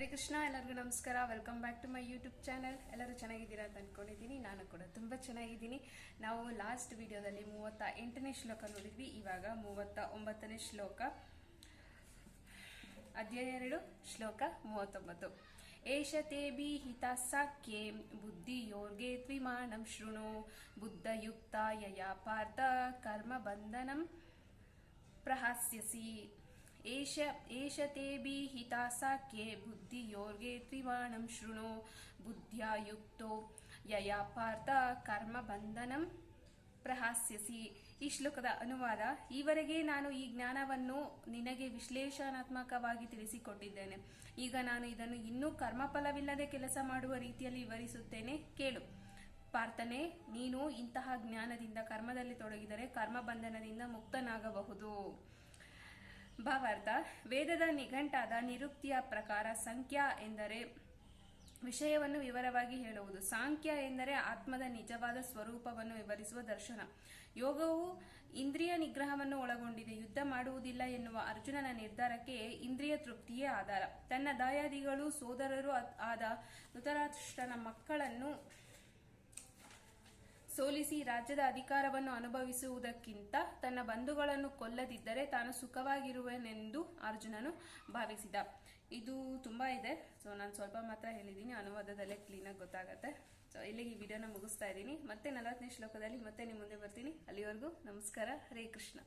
ಹರೇ ಕೃಷ್ಣ, ಎಲ್ಲರಿಗೂ ನಮಸ್ಕಾರ. Welcome back to my YouTube channel ಎಲ್ಲರೂ ಚೆನ್ನಾಗಿದ್ದೀರಾ ಅಂತ ಅನ್ಕೊಂಡಿದ್ದೀನಿ. ನಾನು ಕೂಡ ತುಂಬ ಚೆನ್ನಾಗಿದ್ದೀನಿ. ನಾವು ಲಾಸ್ಟ್ ವಿಡಿಯೋದಲ್ಲಿ ಮೂವತ್ತ ಎಂಟನೇ ಶ್ಲೋಕ ನೋಡಿದ್ವಿ. ಇವಾಗ ಮೂವತ್ತ ಒಂಬತ್ತನೇ ಶ್ಲೋಕ. ಅಧ್ಯಾಯ ಎರಡು, ಶ್ಲೋಕ ಮೂವತ್ತೊಂಬತ್ತು. ಏಷ ತೇ ಬುದ್ಧಿ ಬುದ್ಧಿಯೋರ್ಗೆ ತ್ವಿಮಾನಂ ಶೃಣು. ಬುದ್ಧಯುಕ್ತ ಯಯಾ ಪಾರ್ಥ ಕರ್ಮ ಬಂಧನಂ ಪ್ರಹಾಸ್ಯಸಿ. ಏಷ ಏಷ ತೇ ಬುದ್ಧಿ ಬುದ್ಧಿಯೋರ್ಗೆ ತ್ರಿವಾಣಂ ಶೃಣು ಬುದ್ಧ್ಯಾ ಯುಕ್ತೋ ಯಯಾ ಪಾರ್ಥ ಕರ್ಮ ಬಂಧನಂ ಪ್ರಹಾಸ್ಯಸಿ. ಈ ಶ್ಲೋಕದ ಅನುವಾದ, ಈವರೆಗೆ ನಾನು ಈ ಜ್ಞಾನವನ್ನು ನಿನಗೆ ವಿಶ್ಲೇಷಣಾತ್ಮಕವಾಗಿ ತಿಳಿಸಿಕೊಟ್ಟಿದ್ದೇನೆ. ಈಗ ನಾನು ಇದನ್ನು ಇನ್ನೂ ಕರ್ಮಫಲವಿಲ್ಲದೆ ಕೆಲಸ ಮಾಡುವ ರೀತಿಯಲ್ಲಿ ವಿವರಿಸುತ್ತೇನೆ. ಕೇಳು. ಪಾರ್ಥನೆ, ನೀನು ಇಂತಹ ಜ್ಞಾನದಿಂದ ಕರ್ಮದಲ್ಲಿ ತೊಡಗಿದರೆ ಕರ್ಮ ಬಂಧನದಿಂದ ಮುಕ್ತನಾಗಬಹುದು. ಭಾವಾರ್ಥ, ವೇದದ ನಿಘಂಟಾದ ನಿರುಕ್ತಿಯ ಪ್ರಕಾರ ಸಂಖ್ಯಾ ಎಂದರೆ ವಿಷಯವನ್ನು ವಿವರವಾಗಿ ಹೇಳುವುದು. ಸಾಂಖ್ಯ ಎಂದರೆ ಆತ್ಮದ ನಿಜವಾದ ಸ್ವರೂಪವನ್ನು ವಿವರಿಸುವ ದರ್ಶನ. ಯೋಗವು ಇಂದ್ರಿಯ ನಿಗ್ರಹವನ್ನು ಒಳಗೊಂಡಿದೆ. ಯುದ್ಧ ಮಾಡುವುದಿಲ್ಲ ಎನ್ನುವ ಅರ್ಜುನನ ನಿರ್ಧಾರಕ್ಕೆ ಇಂದ್ರಿಯ ತೃಪ್ತಿಯೇ ಆಧಾರ. ತನ್ನ ದಾಯಾದಿಗಳು, ಸೋದರರು ಆದ ಧೃತರಾಷ್ಟ್ರನ ಮಕ್ಕಳನ್ನು ಸೋಲಿಸಿ ರಾಜ್ಯದ ಅಧಿಕಾರವನ್ನು ಅನುಭವಿಸುವುದಕ್ಕಿಂತ ತನ್ನ ಬಂಧುಗಳನ್ನು ಕೊಲ್ಲದಿದ್ದರೆ ತಾನು ಸುಖವಾಗಿರುವನೆಂದು ಅರ್ಜುನನು ಭಾವಿಸಿದ. ಇದು ತುಂಬಾ ಇದೆ. ಸೊ ನಾನು ಸ್ವಲ್ಪ ಮಾತ್ರ ಹೇಳಿದ್ದೀನಿ ಅನುವಾದದಲ್ಲೇ ಕ್ಲೀನಾಗಿ ಗೊತ್ತಾಗತ್ತೆ. ಸೊ ಇಲ್ಲಿಗೆ ಈ ವಿಡಿಯೋನ ಮುಗಿಸ್ತಾ ಇದ್ದೀನಿ ಮತ್ತೆ ನಲವತ್ತನೇ ಶ್ಲೋಕದಲ್ಲಿ ಮತ್ತೆ ನಿಮ್ಮ ಮುಂದೆ ಬರ್ತೀನಿ. ಅಲ್ಲಿವರೆಗೂ ನಮಸ್ಕಾರ. ಹರೇ ಕೃಷ್ಣ.